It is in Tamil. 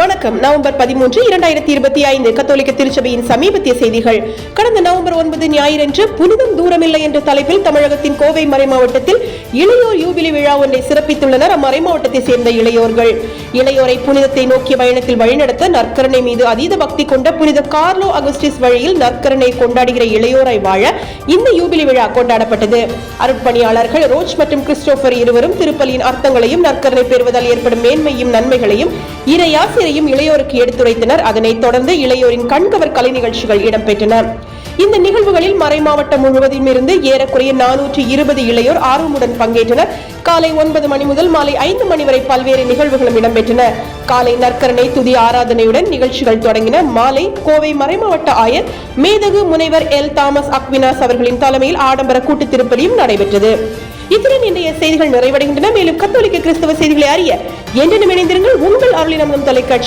வணக்கம். நவம்பர் பதிமூன்று இரண்டாயிரத்தி இருபத்தி ஐந்து கத்தோலிக்க திருச்சபையின் சமீபத்திய செய்திகள். கடந்த நவம்பர் ஒன்பது ஞாயிறன்று புனிதம் தூரமில்லை என்ற தலைப்பில் தமிழகத்தின் கோவை மறை மாவட்டத்தில் இளையோர் யூபிலி விழா ஒன்றை சிறப்பித்துள்ளனர் அம்மறை அம்மறைமாவட்டத்தை சேர்ந்த இளையோர்கள். இளையோரை புனிதத்தை நோக்கிய பயணத்தில் வழிநடத்த நற்கரணை மீது அதீத பக்தி கொண்ட புனித கார்லோ அகஸ்டிஸ் வழியில் நற்கரணை கொண்டாடுகிற இளையோரை வாழ இந்த யூபிலி விழா கொண்டாடப்பட்டது. அருட்பணியாளர்கள் ரோச் மற்றும் கிறிஸ்டோபர் இருவரும் திருப்பலியின் அர்த்தங்களையும் நற்கரணை பெறுவதால் ஏற்படும் மேன்மையும் நன்மைகளையும் இரையாசி இறையாசிரியையும் இளையோருக்கு எடுத்துரைத்தனர். அதனைத் தொடர்ந்து இளையோரின் கண்கவர் கலை நிகழ்ச்சிகள் இடம்பெற்றன. இந்த நிகழ்வுகளில் மறைமாவட்டம் முழுவதும் இருந்து ஏறக்குறைய நானூற்றி இருபது இளையோர் ஆர்வமுடன் பங்கேற்றனர். காலை ஒன்பது மணி முதல் மாலை ஐந்து மணி வரை பல்வேறு நிகழ்வுகளும் இடம்பெற்றன. காலை நற்கரணை துதி ஆராதனையுடன் நிகழ்ச்சிகள் தொடங்கின மாலை கோவை மறைமாவட்ட ஆயர் மேதகு முனைவர் எல். தாமஸ் அக்வினாஸ் அவர்களின் தலைமையில் ஆடம்பர கூட்டு திருப்பலியும் நடைபெற்றது. இத்துடன் இன்றைய செய்திகள் நிறைவடைகின்றன. மேலும் கத்தோலிக்க கிறிஸ்தவ செய்திகளை அறிய என்றும் இணைந்திருங்கள். உங்கள் அருளினம் தொலைக்காட்சி